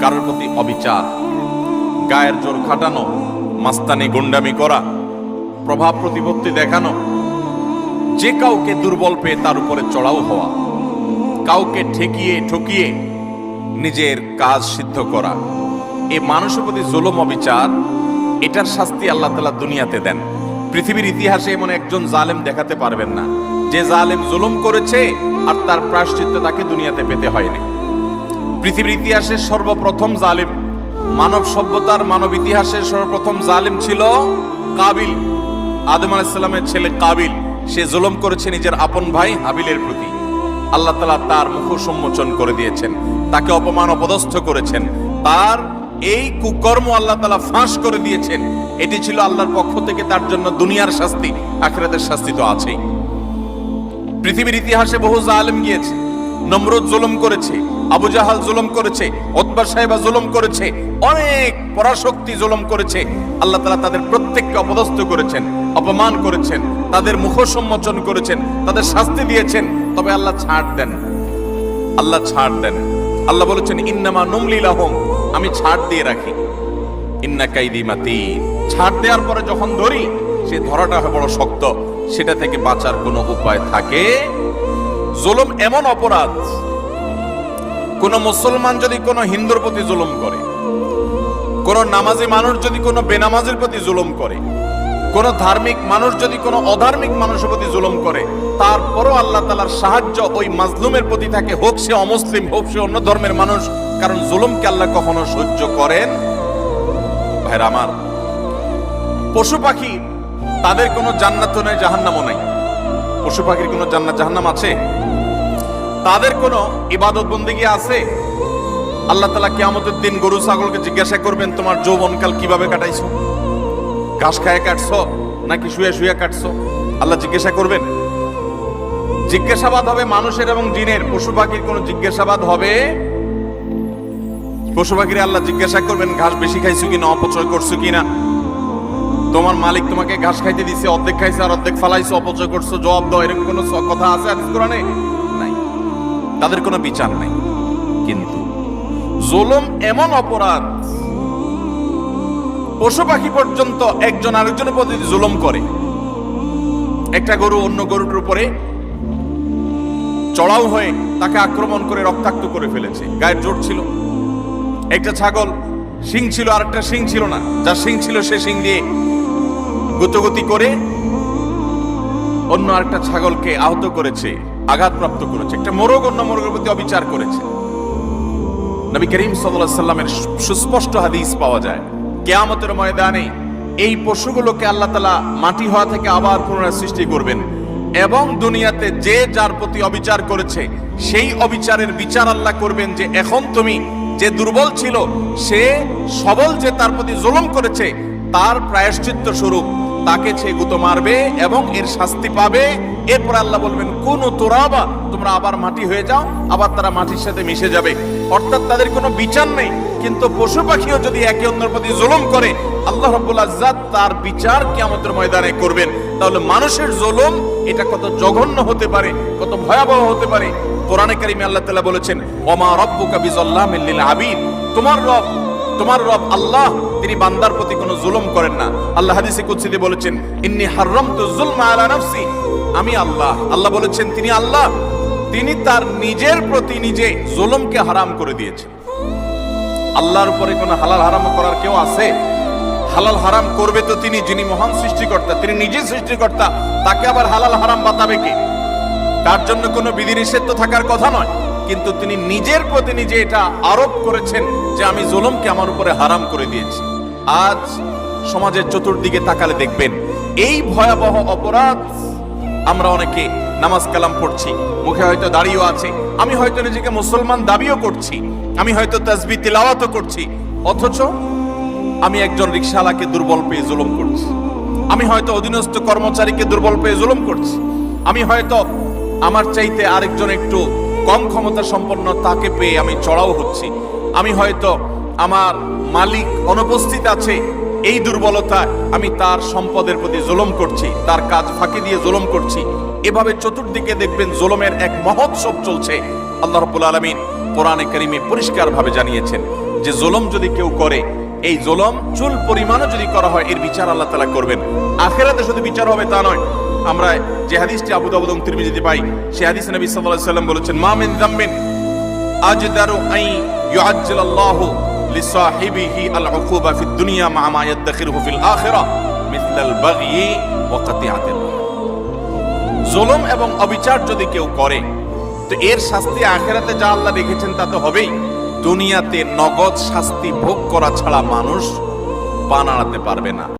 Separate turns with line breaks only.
কারোর প্রতি অবিচার, গায়ের জোর খাটানো, মাস্তানি গুন্ডামি করা, প্রভাব প্রতিপত্তি দেখানো, যে কাউকে দুর্বল পেয়ে তার উপরে চড়াও হওয়া, কাউকে ঠেকিয়ে ঠকিয়ে নিজের কাজ সিদ্ধ করা, এ মানুষের প্রতি জুলুম, অবিচার, এটার শাস্তি আল্লাহ তালা দুনিয়াতে দেন। পৃথিবীর ইতিহাসে এমন একজন জালেম দেখাতে পারবেন না। যে জালেম জুলুম করেছে আর তার প্রায়শ্চিত্ত তাকে দুনিয়াতে পেতে হয়নি। পৃথিবীর ইতিহাসের সর্বপ্রথম জালিম। মানব সভ্যতার মানব ইতিহাসের সর্বপ্রথম জালিম ছিল কাবিল। আদম আলাইসাল্লামের ছেলে কাবিল। সে জুলম করেছে নিজের আপন ভাই হাবিলের প্রতি। আল্লাহ তালা তার মুখ সম্মোচন করে দিয়েছেন। তাকে অপমান অপদস্থ করেছেন। তার এই কুকর্ম আল্লাহ তালা ফাঁস করে দিয়েছেন। এটি ছিল আল্লাহর পক্ষ থেকে তার জন্য দুনিয়ার শাস্তি, আখেরাতের শাস্তি তো আছেই। পৃথিবীর ইতিহাসে বহু জালেম গিয়েছে। নমরুদ জুলুম করেছে, আবু জাহাল জুলুম করেছে, ওতবা সাহেবা জুলুম করেছে, অনেক পরাশক্তি জুলুম করেছে। আল্লাহ তালা তাদের প্রত্যেককে অপদস্থ করেছেন, অপমান করেছেন, তাদের মুখ সম্মোচন করেছেন, তাদের শাস্তি দিয়েছেন, তবে আল্লাহ ছাড় দেন। আল্লাহ ছাড় দেন। আল্লাহ বলেছেন, ইন্নামা নুমলি লাহম আমি ছাড় দিয়ে রাখি। ইন্না কাইদি মাতি ছাড় দেওয়ার পরে যখন ধরি, সে ধরাটা হয় বড় শক্ত, সেটা থেকে বাঁচার কোনো উপায় থাকে জুলুম এমন অপরাধ, কোন মুসলমান যদি কোনো হিন্দুর প্রতি জুলুম করে, কোন নামাজি মানুষ যদি কোনো বেনামাজির প্রতি জুলুম করে, কোন ধার্মিক মানুষ যদি কোনো অধার্মিক মানুষের প্রতি জুলুম করে, তারপরও আল্লাহ তালার সাহায্য ওই মাজলুমের প্রতি থাকে, হোক সে অমুসলিম, হোক সে অন্য ধর্মের মানুষ, কারণ জুলুমকে আল্লাহ কখনো সহ্য করেন? ভাইরা আমার, পশু পাখি তাদের কোনো জান্নাত নেই, জাহান্নামও নাই। পশু পাখির কোনো জান্নাত জাহান্নাম আছে? তাদের কোনো ইবাদত বন্দিগি আছে? আল্লাহ তালা কেয়ামতের দিন গরু, ছাগলকে জিজ্ঞাসা করবেন, তোমার যৌবনকাল কীভাবে কাটাইছো? ঘাস খায়, কাটছো? নাকি শুয়ে শুয়ে কাটছো? আল্লাহ জিজ্ঞাসা করবেন। জিজ্ঞাসাবাদ হবে মানুষের এবং জিনের। পশু পাখির কোনো জিজ্ঞাসাবাদ হবে? পশু পাখির আল্লাহ জিজ্ঞাসা করবেন, ঘাস বেশি খাইছো কিনা? অপচয় করছ কিনা? তোমার মালিক তোমাকে ঘাস খাইতে দিছে, অর্ধেক খাইছে আর অর্ধেক ফালাইছো, অপচয় করছ, জবাব দাও, এরকম কোনো কথা আছে কোরআনে? নাই। তাদের কোনো বিচার নাই। কিন্তু জুলুম এমন অপরাধ, পশু পাখি পর্যন্ত একজন আরেকজনের প্রতি জুলুম করে, একটা গরু অন্য গরুটার উপরে চড়াও হয়ে তাকে আক্রমণ করে রক্তাক্ত করে ফেলেছে। গায়ের জোর ছিল। একটা ছাগল শিং ছিল আর একটা শিং ছিল না। যার শিং ছিল সে শিং দিয়ে গুতগুতি করে অন্য আরেকটা ছাগলকে আহত করেছে, আঘাতপ্রাপ্ত করেছে, একটা মোরগ, অন্য মোরগের প্রতি অবিচার করেছে। নবী করিম সাল্লাল্লাহু সাল্লামের সুস্পষ্ট হাদিস পাওয়া যায়। কেয়ামতের ময়দানে এই পশুগুলোকে আল্লাহ তালা মাটি হওয়া থেকে আবার পুনরায় সৃষ্টি করবেন এবং দুনিয়াতে যে যার প্রতি অবিচার করেছে, সেই অবিচারের বিচার আল্লাহ করবেন যে এখন তুমি যে দুর্বল ছিল, সে সবল যে তার প্রতি জুলুম করেছে, তার প্রায়শ্চিত্ত স্বরূপ তাকে সে গুতো মারবে এবং এর শাস্তি পাবে। এরপর আল্লাহ বলবেন, কোন তোরাবা, তোমরা আবার মাটি হয়ে যাও, আবার তারা মাটির সাথে মিশে যাবে। অর্থাৎ তাদের কোনো বিচার নেই, কিন্তু পশু পাখিও যদি একে অন্যের প্রতি জুলুম করে, আল্লাহ রাব্বুল আজ্জাদ তার বিচার কিয়ামতের ময়দানে করবেন। তাহলে মানুষের জুলুম, এটা কত জঘন্য হতে পারে, কত ভয়াবহ হতে পারে। কোরআনে কারিমে আল্লাহ তাআলা বলেছেন, ওমা রব্বুকা বিজাল্লামিল লিল আবিদ। তোমার রব তোমার রব আল্লাহ, তিনি বান্দার প্রতি কোনো জুলুম করেন না। আল্লাহ হাদিসে কুদসিতে বলেছেন, ইন্নি হারামতু যুলমা আলা নাফসি। আমি আল্লাহ। আল্লাহ বলেছেন, তিনি আল্লাহ। তিনি তার নিজের প্রতি নিজে জুলুমকে হারাম করে দিয়েছেন। আল্লাহর উপরে কোনো হালাল হারাম করার কেউ আছে? হালাল হারাম করবে তো তিনি, যিনি মহান সৃষ্টিকর্তা। তিনি নিজে সৃষ্টিকর্তা, তাকে আবার হালাল হারাম বাতাবে কে? তার জন্য কোনো বিধিনিষেধ তো থাকার কথা নয়। কিন্তু তিনি নিজের প্রতি নিজে এটা আরোপ করেছেন যে আমি জুলুমকে আমার উপরে হারাম করে দিয়েছি। আজ সমাজের চতুর্দিকে তাকালে দেখবেন, এই ভয়াবহ অপরাধ আমরা অনেকে নামাজ কালাম পড়ছি, মুখে হয়তো দাঁড়িয়েও আছে, আমি হয়তো নিজেকে মুসলমান দাবিও করছি, আমি হয়তো তাজবি তিলাওয়াতও করছি, অথচ আমি একজন রিক্সাওয়ালাকে দুর্বল পেয়ে জুলুম করছি। আমি হয়তো অধীনস্থ কর্মচারীকে দুর্বল পেয়ে জুলুম করছি। আমি হয়তো আমার চাইতে আরেকজন একটু কম ক্ষমতা সম্পন্ন তাকে পেয়ে আমি চড়াও হচ্ছি। আমি হয়তো আমার মালিক অনুপস্থিত আছে, এই দুর্বলতা আমি তার সম্পদের প্রতি জুলুম করছি, তার কাজ ফাঁকি দিয়ে জুলুম করছি। এভাবে চতুর্দিকে দেখবেন জুলুমের এক মহোৎসব চলছে। আল্লাহ রাব্বুল আলামিন কোরআনে কারিমে পরিষ্কারভাবে জানিয়েছেন যে জুলুম যদি কেউ করে এই জুলুম, চুল পরিমাণও যদি করা হয়, এর বিচার আল্লাহ তাআলা করবেন। আখেরাতে শুধু বিচার হবে তা নয়। আমরা যে হাদিসটি আবু দাউদ এবং তিরমিজিতে পাই, সে হাদিস নবী আলাইহি সাল্লাম বলেছেন, মা মিন যামবিন আজদারু আই ইউআজ্জিল আল্লাহু লিসাহিবিহি আল উকুবা ফিদ দুনিয়া মা মা ফিল আখিরা মিসলাল বাগয়ি ওয়া এবং অবিচার যদি কেউ করে, তো এর শাস্তি আখেরাতে যা আল্লাহ রেখেছেন তা তো হবেই। দুনিয়াতে নগদ শাস্তি ভোগ করা ছাড়া মানুষ বানাতে পারবে না।